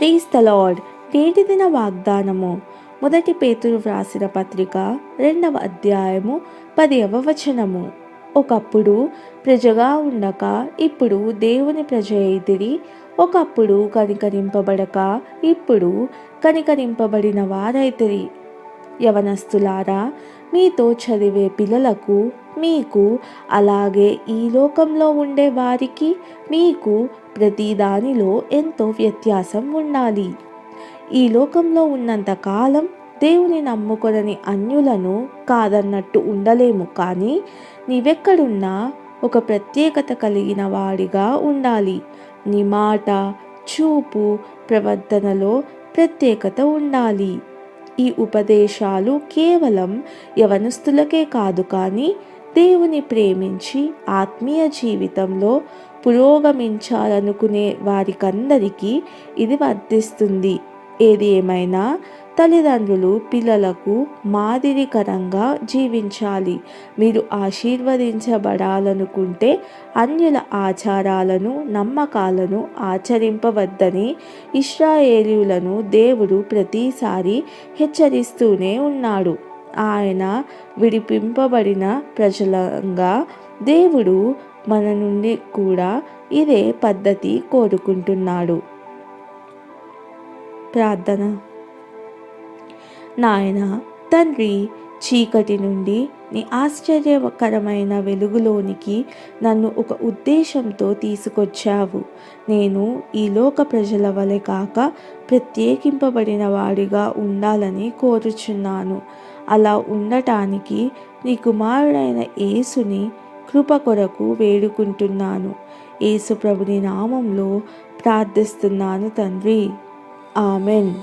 Praise the lord నేటి దిన వాగ్దానము. మొదటి పేతురు వ్రాసిన పత్రిక రెండవ అధ్యాయము పదవ వచనము. ఒకప్పుడు ప్రజగా ఉండక ఇప్పుడు దేవుని ప్రజ ఎదిరి ఒకప్పుడు కనికరింపబడక ఇప్పుడు కనికరింపబడిన వారైతిరి. యవనస్తులారా మీతో చదివే పిల్లలకు మీకు అలాగే ఈ లోకంలో ఉండే వారికి మీకు ప్రతి దానిలో ఎంతో వ్యత్యాసం ఉండాలి. ఈ లోకంలో ఉన్నంత కాలం దేవుని నమ్ముకొనని అన్యులను కాదన్నట్టు ఉండలేము కానీ నీవెక్కడున్నా ఒక ప్రత్యేకత కలిగిన వాడిగా ఉండాలి. నీ మాట చూపు ప్రవర్తనలో ప్రత్యేకత ఉండాలి. ఈ ఉపదేశాలు కేవలం యవనస్తులకే కాదు కానీ దేవుని ప్రేమించి ఆత్మీయ జీవితంలో పురోగమించాలనుకునే వారికందరికీ ఇది వర్తిస్తుంది. ఏది ఏమైనా తల్లిదండ్రులు పిల్లలకు మాదిరికరంగా జీవించాలి. మీరు ఆశీర్వదించబడాలనుకుంటే అన్యుల ఆచారాలను నమ్మకాలను ఆచరింపవద్దని ఇస్రాయేలీయులను దేవుడు ప్రతిసారి హెచ్చరిస్తూనే ఉన్నాడు. ఆయన విడిపింపబడిన ప్రజలంగా దేవుడు మన నుండి కూడా ఇదే పద్ధతి కోరుకుంటున్నాడు. ప్రార్థన. నాయన తండ్రి చీకటి నుండి నీ ఆశ్చర్యకరమైన వెలుగులోనికి నన్ను ఒక ఉద్దేశంతో తీసుకొచ్చావు. నేను ఈ లోక ప్రజల వలె కాక ప్రత్యేకింపబడిన వాడిగా ఉండాలని కోరుచున్నాను. అలా ఉండటానికి నీ కుమారుడైన యేసుని కృప కొరకు వేడుకుంటున్నాను. యేసు ప్రభుని నామంలో ప్రార్థిస్తున్నాను తండ్రి. ఆమెన్.